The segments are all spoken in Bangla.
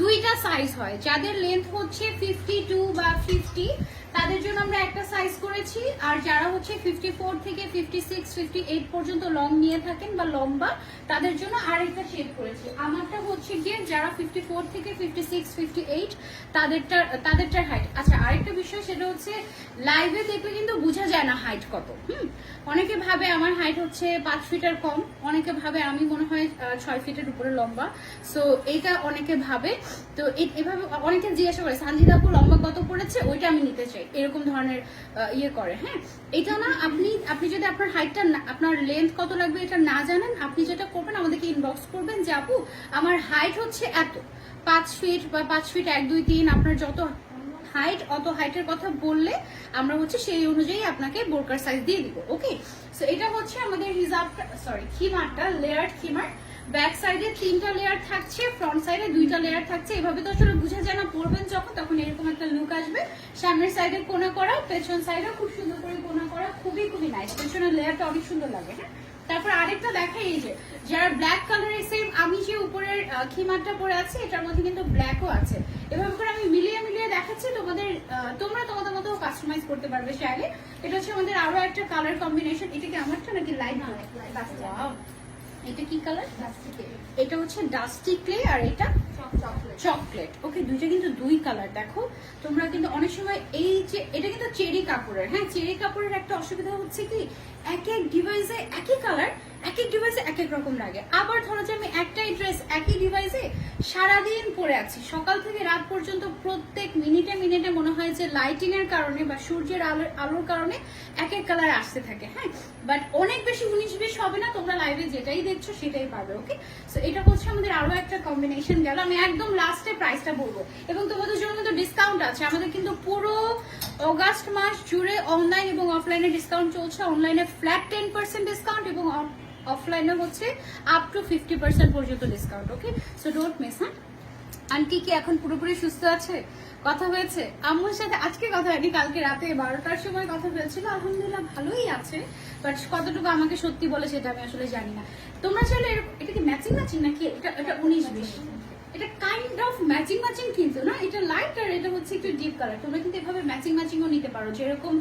দুইটা সাইজ হয়। যাদের লেন্থ হচ্ছে ফিফটি টু বা ফিফটি তাদের জন্য আমরা একটা সাইজ করেছি। আর যারা হচ্ছে ফিফটি ফোর থেকে ফিফটি সিক্স ফিফটি এইট পর্যন্ত লং নিয়ে থাকেন বা লম্বা, তাদের জন্য আরেকটা শেড করেছি। আমারটা হচ্ছে গিয়ে যারা ফিফটি ফোর থেকে ফিফটি সিক্স ফিফটি এইট তাদেরটা, তাদেরটার হাইট আচ্ছা আরেকটা বিষয় সেটা হচ্ছে লাইভে দেখলে কিন্তু বোঝা যায় না হাইট কত। হুম? অনেকে ভাবে আমার হাইট হচ্ছে পাঁচ ফিটের কম, অনেকে ভাবে আমি মনে হয় ছয় ফিটের উপরে লম্বা। সো এটা অনেকে ভাবে। তো এভাবে অনেকে জিজ্ঞাসা করে, সানজিদা আপু লম্বা কত পড়েছে? ওইটা আমি নিতে চাই। এরকম ধরনের ইয়ে করে হ্যাঁ? এটা না, আপনি আপনি যদি আপনার হাইটটা আপনার লেন্থ কত লাগবে এটা না জানেন, আপনি যেটা করবেন, আমাদেরকে ইনবক্স করবেন যে, আপু, আমার হাইট হচ্ছে এত। পাঁচ ফিট বা পাঁচ ফিট এক, দুই, তিন, আপনার যত হাইট অত হাইটের কথা বললে, আমরা হচ্ছে সেই অনুযায়ী আপনাকে বোরকার সাইজ দিয়ে দিব ওকে সো এটা হচ্ছে আমাদের হিজাব সরি খিমারটা লেয়ার খিমার। ব্যাক সাইডে তিনটা লেয়ার থাকছে ফ্রন্ট সাইডে দুইটা লেয়ার থাকছে। এভাবে তো আসলে বোঝা যায় না পরবেন যখন তখন এরকম একটা লুক আসবে। সামনের সাইডে কোনা করা পেছন সাইডে খুব সুন্দর করে কোনা করা খুবই খুবই নাইস পেছনের লেয়ারটা অনেক সুন্দর লাগে হ্যাঁ? তারপর আরেকটা দেখা এই যে যারা ব্ল্যাক কালারের সেম আমি যে উপরের খিমারটা পরে আছি এটার মধ্যে কিন্তু ব্ল্যাকও আছে। এভাবে করে আমি মিলিয়ে মিলিয়ে দেখাচ্ছি তোমাদের তোমরা তোমাদের মতো কাস্টমাইজ করতে পারবে চাইলে এটা হচ্ছে আমাদের আরও একটা কালার কম্বিনেশন এটা কি আমারটা নাকি লাইট. এটা কি কালার এটা হচ্ছে ডাস্টি ক্লে আর এটা চকলেট ওকে দুইটা কিন্তু দুই কালার দেখো। তোমরা কিন্তু অনেক সময় এই যে এটা কিন্তু চেরি কাপড়ের। হ্যাঁ চেরি কাপড়ের একটা অসুবিধা হচ্ছে কি? এক এক ডিভাইসে একই কালার এক এক ডিভাইসে এক এক রকম লাগে। আবার ধরো যে আমি একটাই ড্রেস একই ডিভাইসে সারাদিন পরে আছি। সকাল থেকে রাত পর্যন্ত প্রত্যেক মিনিটে মিনিটে মনে হয় যে লাইটিং এর কারণে বা সূর্যের আলোর আলোর কারণে এক এক কালার আসতে থাকে হ্যাঁ? বাট অনেক বেশি উনিশ বিশ হবে না, তোমরা লাইভে যেটাই দেখছ সেটাই পাবে ওকে সো এটা হচ্ছে আমাদের আরও একটা কম্বিনেশন গেল। আমি একদম লাস্টে প্রাইসটা বলব। এবং তোমাদের জন্য কিন্তু ডিসকাউন্ট আছে। আমাদের কিন্তু পুরো অগাস্ট মাস জুড়ে অনলাইন এবং অফলাইনে ডিসকাউন্ট চলছে। অনলাইনে ফ্ল্যাট টেন পার্সেন্ট ডিসকাউন্ট এবং অফলাইনে হচ্ছে আপ টু ফিফটি পার্সেন্ট পর্যন্ত discount okay so don't miss হ্যাঁ? আন্টি কি এখন পুরোপুরি সুস্থ আছে? কথা হয়েছে? আম্মুর সাথে আজকে কথা হয়নি, কালকে রাতে বারোটার সময় কথা হয়েছিল। আলহামদুলিল্লাহ ভালোই আছে বাট কতটুকু আমাকে সত্যি বলে সেটা আমি আসলে জানি না। তোমরা চাইলে এটা কি ম্যাচিং ম্যাচিং নাকি? এটা এটা উনিশ বিশ। এটা কাইন্ড অফ ম্যাচিং ম্যাচিং কিন্তু, না? এটা লাইট আর এটা হচ্ছে একটু ডিপ কালার তোমরা কিন্তু এভাবে ম্যাচিং ম্যাচিংও নিতে পারো। যেরকম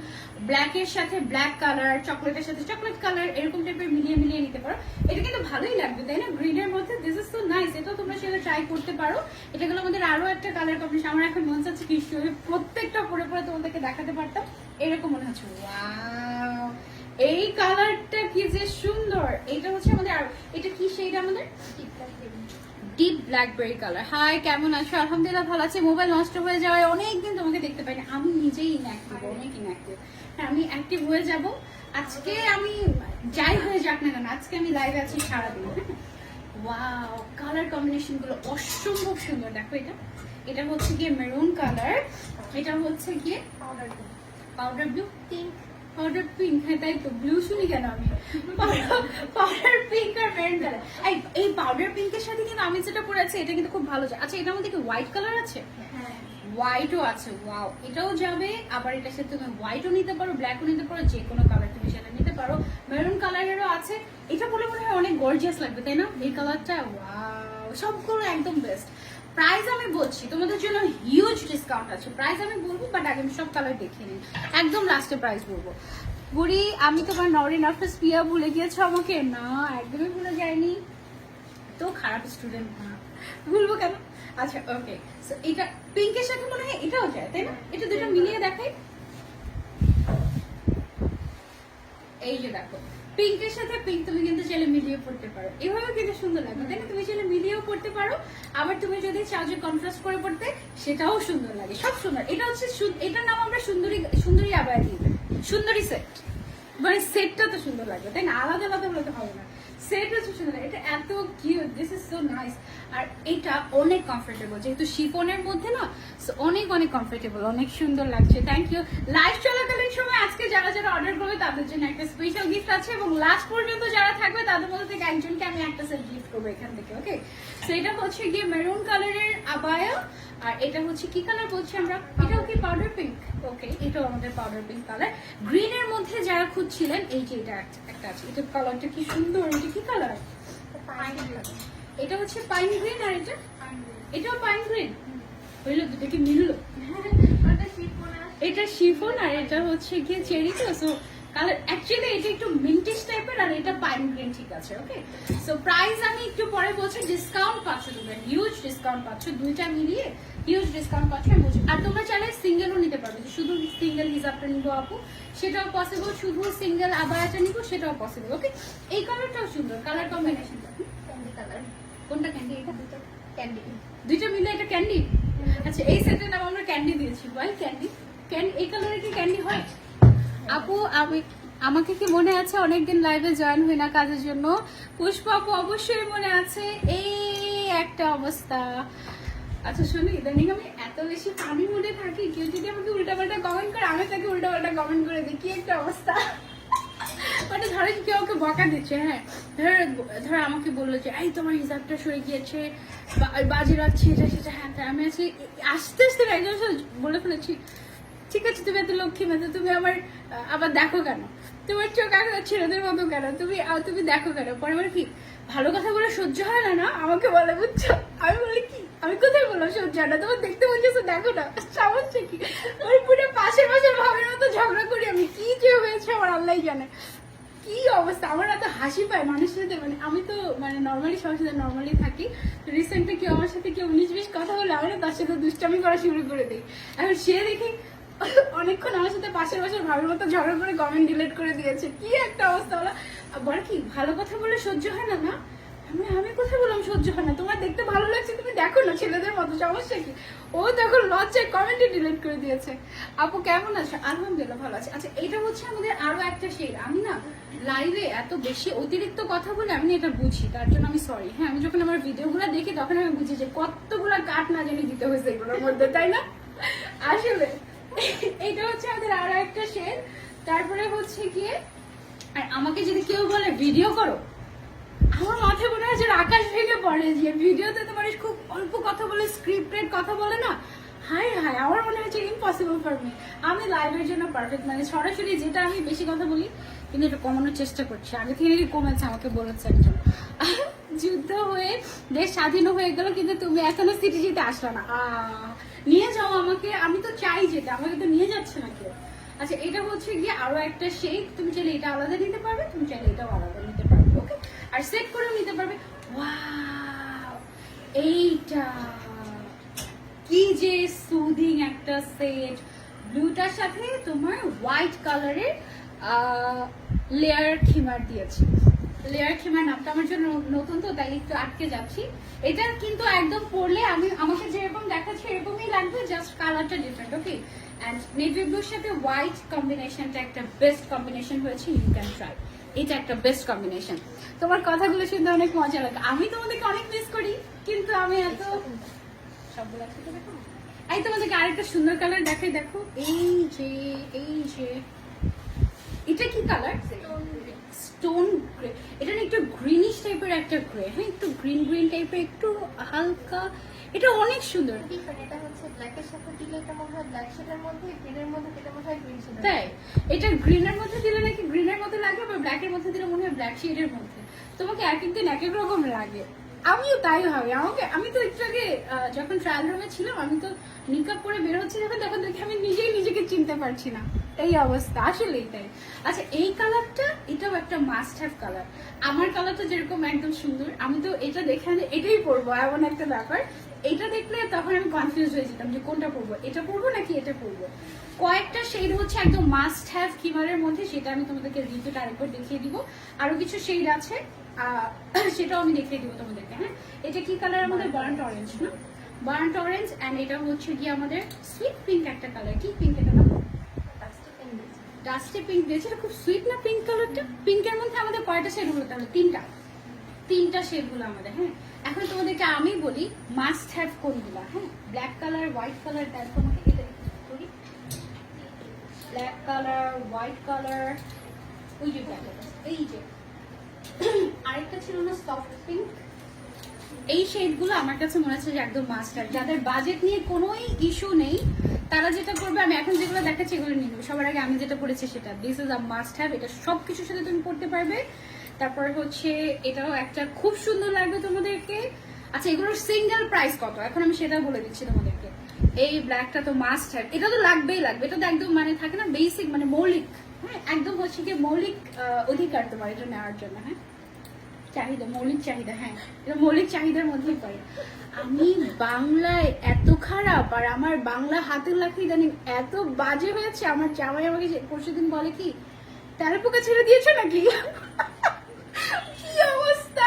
ব্ল্যাকের সাথে ব্ল্যাক কালার চকলেটের সাথে চকলেট কালার এরকম টাইপের মিলিয়ে মিলিয়ে নিতে পারো। এটা কিন্তু ভালোই লাগবে, তাই না? গ্রিনের মধ্যে দিস ইজ তো নাইস এটাও তোমরা সেটা ট্রাই করতে পারো। এটা হলো আমাদের আরও একটা কালার কম্বিনেশন আমার এখন মন চাচ্ছে কি আমি প্রত্যেকটা পরে পরে তোমাদেরকে দেখাতে পারতাম। এরকম মনে হচ্ছে ওয়াও এই কালারটা কি যে সুন্দর! এটা হচ্ছে আমাদের আর, এটা কি সেইটা আমাদের? Deep blackberry colour. হাই, কেমন আছো? আলহামদুলিল্লাহ ভালো আছে। মোবাইল নষ্ট হয়ে যাওয়ায় অনেকদিন তোমাকে দেখতে পাইনি। আমি নিজেই ইনঅ্যাক্টিভ অনেক ইনঅ্যাক্টিভ আমি অ্যাক্টিভ হয়ে যাব। আজকে আমি যাই হয়ে যাক না কেন, আজকে আমি লাইভে আছি সারাদিন ওয়াও কালার কম্বিনেশনগুলো অসম্ভব সুন্দর। দেখো এটা। এটা হচ্ছে গিয়ে মেরুন কালার এটা হচ্ছে গিয়ে powder blue powder blue pink powder pink হ্যাঁ তাই তো ব্লু শুনি কেন আমি? পাউডার পিঙ্ক আর মেরুন কালার এই এই পাউডার পিঙ্কের সাথে কিন্তু আমি যেটা পরে আছি এটা কিন্তু খুব ভালো যায় আচ্ছা এটার মধ্যে কি হোয়াইট কালার আছে? হোয়াইটও আছে ওয়াও এটাও যাবে আবার এটার সাথে তুমি হোয়াইটও নিতে পারো ব্ল্যাকও নিতে পারো যে কোনো কালার তুমি সেটা নিতে পারো। মেরুন কালারেরও আছে। এটা বলে মনে হয় অনেক গর্জিয়াস লাগবে তাই না? এই কালারটা ওয়াও সবগুলো একদম বেস্ট প্রাইস আমি বলছি, তোমাদের জন্য হিউজ ডিসকাউন্ট আছে। প্রাইস আমি বলব বাট আগে আমি সব কালার দেখে নিই। একদম লাস্টে প্রাইস বলব। বুড়ি, আমি তোমার নরিন অফিস পিয়া ভুলে গিয়েছো আমাকে? না, একদমই ভুলে যাইনি তো খারাপ স্টুডেন্ট না। ভুলবো কেন? আচ্ছা ওকে এটা পিঙ্কের সাথে মনে হয় এটাও যায়, তাই না? এটা দুটো মিলিয়ে দেখাই। এই যে দেখো। পিঙ্কের সাথে পিঙ্ক তুমি কিন্তু চাইলে মিলিয়ে পড়তে পারো। এভাবে কিন্তু সুন্দর লাগবে, তাই না? তুমি চাইলে মিলিয়েও পড়তে পারো, আবার তুমি যদি চাও যে করে পড়তে, সেটাও সুন্দর লাগে, সব সুন্দর। এটা হচ্ছে এটার নাম আমরা সুন্দরী সুন্দরী আবার সুন্দরী সেট মানে সেটটা তো সুন্দর লাগবে, তাই না? আলাদা আলাদা হলে তো হবে না। সেট সুন্দর লাগে। এটা এত cute this is so nice আর এটা অনেক কমফোর্টেবল যেহেতু শিফনের মধ্যে না, so অনেক অনেক কমফোর্টেবল অনেক সুন্দর লাগছে থ্যাংক ইউ লাইভ চলাকালীন সময় আজকে যারা যারা অর্ডার করবে, তাদের জন্য একটা স্পেশাল গিফট আছে এবং লাস্ট পর্যন্ত যারা থাকবে, তাদের মধ্যে থেকে একজনকে আমি একটা সেট গিফট করব এখান থেকে ওকে সো এটা হচ্ছে গিয়ে মেরুন কালারের আবায়া আর এটা হচ্ছে কি কালার বলছি আমরা? এটাও কি পাউডার পিঙ্ক ওকে এটাও আমাদের পাউডার পিঙ্ক কালার গ্রিনের মধ্যে যারা খুঁজছিলেন, এই যে এটা একটা- আছে। এটার কালারটা কি সুন্দর এটা কি কালার এটা হচ্ছে পাইন গ্রিন আর এটা? এটাও পাইন গ্রিন হইল দুটো কি মিললো? ওটা এটা শিফন আর এটা হচ্ছে গিয়ে চেরি তো সো কালার অ্যাকচুয়ালি এটা একটু মিন্টিশ টাইপের আর এটা পাইন গ্রিন ঠিক আছে ওকে সো প্রাইস আমি একটু পরে বলছি ডিসকাউন্ট পাচ্ছ তোমরা হিউজ ডিসকাউন্ট পাচ্ছ দুইটা মিলিয়ে হিউজ ডিসকাউন্ট পাচ্ছ আমি বলছি। আর তোমরা চাইলে সিঙ্গেলও নিতে পারবে শুধু সিঙ্গেল হিসাবটা নিবো আপু সেটাও পসিবল শুধু সিঙ্গেল আবায়াটা নিবো সেটাও পসিবল ওকে এই কালারটাও সুন্দর কালার কম্বিনেশনটা ক্যান্ডি কালার কোনটা ক্যান্ডি এটা দুটো ক্যান্ডি দুইটা মিলে এটা ক্যান্ডি আচ্ছা এই সেটের নাম আমরা ক্যান্ডি দিয়েছি। ভাই ক্যান্ডি ক্যান্ডি এই কালারে কি ক্যান্ডি হয়? আপু, আমি, আমাকে কি মনে আছে অনেকদিন লাইভে জয়েন হই না কাজের জন্য? পুষ্পা আপু, অবশ্যই মনে আছে। এই একটা অবস্থা। আচ্ছা শুনি, ইদানিং আমি এত বেশি পানি মনে থাকি কেউ যদি আমাকে উল্টাপাল্টা কমেন্ট করে, আমি তাকে উল্টাপাল্টা কমেন্ট করে দিই। কি একটা অবস্থা। মানে ধরো কেউ ওকে বকা দিচ্ছে হ্যাঁ। ধর ধর আমাকে বলল যে, এই, তোমার হিসাবটা সরে গিয়েছে। বাজি রাখছি এটা সেটা। হ্যাঁ আমি আছি, আস্তে আস্তে একজন বলে ফেলেছি। ঠিক আছে, তুমি এত লক্ষ্মী মেয়ে তুমি আমার আবার দেখো কেন? তোমার চোখ এখন ছেলেদের মতো কেন? তুমি তুমি দেখো কেন? পরে বলে কি, ভালো কথা বলে সহ্য হয় না না? আমাকে বলে, বুঝছ? আমি বলি কি, আমি কোথায় বললাম সহ্য হয় না? তোমার দেখতে বলছো দেখো না। সামনে কি? ওই পুরো পাশের পাশের ভাবের মতো ঝগড়া করি আমি। কি যে হয়েছে আমার আল্লাহ জানে। কি অবস্থা? আমার এত হাসি পায় মানুষের সাথে। মানে আমি তো মানে নর্মালি সবার সাথে নর্মালি থাকি। রিসেন্টলি কেউ আমার সাথে কেউ উনিশ বিশ কথা বলে আমি না তার সাথে দুষ্টামি করা শুরু করে দিই। এখন সে দেখি অনেকক্ষণ আমার সাথে পাশের পাশের ভাবের মতো ঝগড়া করে কমেন্ট ডিলিট করে দিয়েছে। কি একটা অবস্থা বলো? বলে কি, ভালো কথা বলে সহ্য হয় না না? আমি আমি কোথায় বললাম সহ্য হয় না? তোমার দেখতে ভালো লাগছে, তুমি দেখো না ছেলেদের মতো, সমস্যা কি? ও তখন লজ্জায় কমেন্টে ডিলিট করে দিয়েছে। আপু, কেমন আছে? আলহামদুলিল্লাহ ভালো আছে। আচ্ছা এটা হচ্ছে আমাদের আরও একটা শেড আমি না লাইভে এত বেশি অতিরিক্ত কথা বলে আমি এটা বুঝি, তার জন্য আমি সরি হ্যাঁ আমি যখন আমার ভিডিওগুলো দেখি, তখন আমি বুঝি যে কতগুলো কাট না জানি দিতে হয়েছে এগুলোর মধ্যে, তাই না? আসলে এটা হচ্ছে আমাদের আরও একটা শেড। তারপরে হচ্ছে গিয়ে, আর আমাকে যদি কেউ বলে, ভিডিও করো? আমার মাথায় মনে হয় আকাশ ভেঙে পড়ে যে ভিডিওতে তো মানুষ খুব অল্প কথা বলে স্ক্রিপ্টেড কথা বলে না? হাই হাই আমার মনে হচ্ছে ইম্পসিবল ফর মি আমি লাইভের জন্য পারফেক্ট মানে সরাসরি যেটা আমি বেশি কথা বলি, কিন্তু এটা কমানোর চেষ্টা করছি। আগে থেকে কমেছে, আমাকে বলেছে একজন। যুদ্ধ হয়ে দেশ স্বাধীন হয়ে গেল, কিন্তু তুমি এখনও সিটি জিতে আসলো না। নিয়ে যাও আমাকে, আমি তো চাই যেতে, আমাকে তো নিয়ে যাচ্ছে না কেউ। আচ্ছা এটা হচ্ছে গিয়ে আরও একটা শেক তুমি চাইলে এটা আলাদা নিতে পারবে, তুমি চাইলে এটাও আলাদা নিতে পারবে ওকে আর সেট করেও নিতে পারবে। এইটা। কি যে সুদিং একটা সেট ব্লুটার সাথে তোমার হোয়াইট কালারের লেয়ার খিমার দিয়েছে। লেয়ার খিমার নামটা আমার জন্য নতুন তো, তাই একটু আটকে যাচ্ছি। এটা কিন্তু একদম পরলে আমি, আমাকে যেরকম দেখাচ্ছে এরকমই লাগবে জাস্ট কালারটা ডিফারেন্ট ওকে অ্যান্ড নেভি ব্লুর সাথে হোয়াইট কম্বিনেশনটা একটা বেস্ট কম্বিনেশন হয়েছে ইউ ক্যান ট্রাই এটা একটা বেস্ট কম্বিনেশন তোমার কথাগুলো শুনতে অনেক মজা লাগে। আমি তোমাদেরকে অনেক মিস করি, কিন্তু আমি এত সবগুলো একসাথে দেখো। এই তোমাদেরকে আরেকটা সুন্দর কালার দেখাই, দেখো। এই যে এই যে। এটা কি কালার স্টোন গ্রে এটা না একটু গ্রিনিশ টাইপের একটা গ্রে হ্যাঁ? একটু গ্রিন গ্রিন টাইপের একটু হালকা। এটা অনেক সুন্দর। এটা হচ্ছে ব্ল্যাকের সাথে দিলে এটা মনে হয় ব্ল্যাক শেডের মধ্যে গ্রিনের মধ্যে দিলে মনে হয় গ্রিন শেডের তাই? এটা গ্রিনের মধ্যে দিলে নাকি গ্রিনের মধ্যে লাগে বা ব্ল্যাকের মধ্যে দিলে মনে হয় ব্ল্যাক শেডের মধ্যে? তোমাকে এক একদিন এক এক রকম লাগে। আমিও তাই হবে আমাকে আমি তো একটু আগে যখন ট্রায়াল রুমে ছিলাম আমি তো নিকাপ পরে বের হচ্ছি যখন তখন দেখি আমি নিজেই নিজেকে চিনতে পারছি না। এই অবস্থা আসলেই তাই আচ্ছা এই কালারটা এটাও একটা মাস্ট হ্যাভ কালার আমার কালারটা যেরকম একদম সুন্দর আমি তো এটা দেখে এটাই পরবো এমন একটা ব্যাপার। এটা দেখলে তখন আমি কনফিউজ হয়ে যেতাম যে কোনটা পরবো এটা পরবো নাকি এটা পরবো? কয়েকটা শেড হচ্ছে একদম মাস্ট হ্যাভ কিমারের মধ্যে সেটা আমি তোমাদেরকে রিভিউটা আরেকবার দেখিয়ে দিব। আরও কিছু শেড আছে সেটাও আমি দেখিয়ে দিব তোমাদেরকে হ্যাঁ? এটা কি কালার আমাদের বার্ন্ট অরেঞ্জ না? বার্ন্ট অরেঞ্জ অ্যান্ড এটা হচ্ছে কি আমাদের সুইট পিঙ্ক একটা কালার কি পিঙ্ক এটা? ডাস্টে পিঙ্ক দিয়েছে খুব সুইট না পিঙ্ক কালারটা পিঙ্কের মধ্যে আমাদের কয়টা শেড হলো তাহলে? তিনটা। তিনটা শেডগুলো আমাদের হ্যাঁ? এখন তোমাদেরকে আমি বলি মাস্ট হ্যাভ কোনগুলো হ্যাঁ? ব্ল্যাক কালার হোয়াইট কালার দেখ তোমাকে এটা করি ব্ল্যাক কালার হোয়াইট কালার ওই যে ব্ল্যাক এই যে। আরেকটা ছিল না সফট পিঙ্ক এই শেডগুলো আমার কাছে মনে হচ্ছে যে একদম মাস্টার যাদের বাজেট নিয়ে কোনোই ইস্যু নেই তারা যেটা করবে, আমি এখন যেগুলো দেখাচ্ছি এগুলো নিয়ে নেব। সবার আগে আমি যেটা পড়েছি সেটা this is a must have এটা সব কিছুর সাথে তুমি পড়তে পারবে। তারপর হচ্ছে, এটাও একটা খুব সুন্দর লাগবে তোমাদেরকে। আচ্ছা এগুলোর সিঙ্গেল প্রাইস কত? এখন আমি সেটা বলে দিচ্ছি তোমাদেরকে। এই ব্ল্যাকটা তো মাস্ট হ্যাভ এটা তো লাগবেই লাগবে। এটা তো একদম মানে থাকে না বেসিক মানে মৌলিক হ্যাঁ একদম হচ্ছে কি মৌলিক অধিকার তোমার এটা নেওয়ার জন্য হ্যাঁ। চাহিদা, মৌলিক চাহিদা হ্যাঁ এটা মৌলিক চাহিদার মধ্যেই পড়ে। আমি বাংলায় এত খারাপ আর আমার বাংলা হাতের লেখা ইদানিং এত বাজে হয়েছে, আমার জামাই আমাকে পরশু দিন বলে কি তেরো পোকা ছেড়ে দিয়েছ নাকি? কি অবস্থা?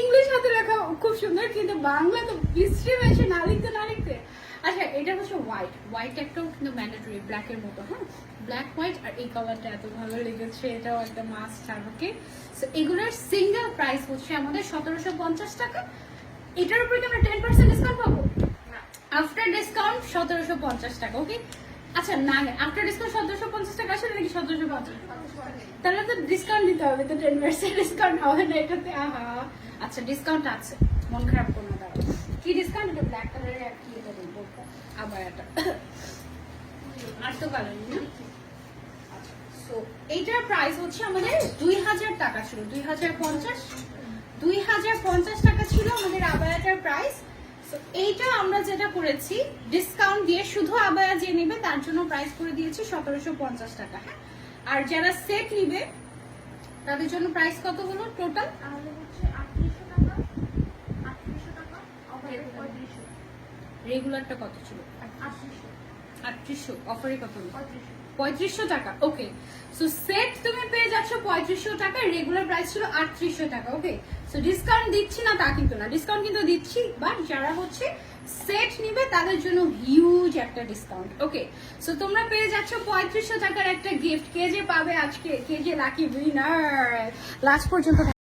ইংলিশ হাতে লেখা খুব সুন্দর, কিন্তু বাংলা তো বিশ্রী হয়েছে না লিখতে না লিখতে। আচ্ছা এটা হচ্ছে হোয়াইট হোয়াইট একটাও কিন্তু ম্যান্ডেটরি ব্ল্যাকের মতো হ্যাঁ? ব্ল্যাক হোয়াইট আর এই কালারটা এত ভালো লেগেছে এটাও একটা মাস্ট আর ওকে সো এগুলোর সিঙ্গেল প্রাইস হচ্ছে আমাদের সতেরোশো পঞ্চাশ টাকা। এটার উপরে কি আমরা টেন পার্সেন্ট ডিসকাউন্ট পাবো? আফটার ডিসকাউন্ট সতেরোশো পঞ্চাশ টাকা ওকে আচ্ছা না আফটার ডিসকাউন্ট সতেরোশো পঞ্চাশ টাকা আসলে নাকি সতেরোশো পঞ্চাশ তাহলে তো ডিসকাউন্ট দিতে হবে তো টেন পার্সেন্ট ডিসকাউন্ট হবে না এটাতে আহা। আচ্ছা ডিসকাউন্ট আছে মন খারাপ করো না দাঁড়াও। কি ডিসকাউন্ট এটা ব্ল্যাক কালারের আর কি। এটা বলব আবার আর তো কালার না সো এইটার প্রাইস হচ্ছে আমাদের দুই হাজার টাকা ছিল। দুই হাজার পঞ্চাশ? দুই হাজার পঞ্চাশ টাকা ছিল আমাদের আবায়াটার প্রাইস এইটা আমরা যেটা করেছি ডিসকাউন্ট দিয়ে শুধু আবায়া যে নেবে তার জন্য প্রাইস করে দিয়েছি সতেরোশো পঞ্চাশ টাকা হ্যাঁ? আর যারা সেট নিবে তাদের জন্য প্রাইস কত হলো টোটাল রেগুলারটা কত ছিল? আটত্রিশশো। আটত্রিশশো। অফারে কত পঁয়ত্রিশশো। পঁয়ত্রিশশো টাকা ওকে সো সেট তুমি পেয়ে যাচ্ছ পঁয়ত্রিশশো টাকা রেগুলার প্রাইস ছিল আটত্রিশশো টাকা ওকে সো ডিসকাউন্ট দিচ্ছি না তা কিন্তু না। ডিসকাউন্ট কিন্তু দিচ্ছি বাট যারা হচ্ছে সেট নিবে তাদের জন্য হিউজ একটা ডিসকাউন্ট ওকে সো তোমরা পেয়ে যাচ্ছ পঁয়ত্রিশশো টাকার একটা গিফট কে যে পাবে আজকে? কে যে লাকি উইনার লাস্ট পর্যন্ত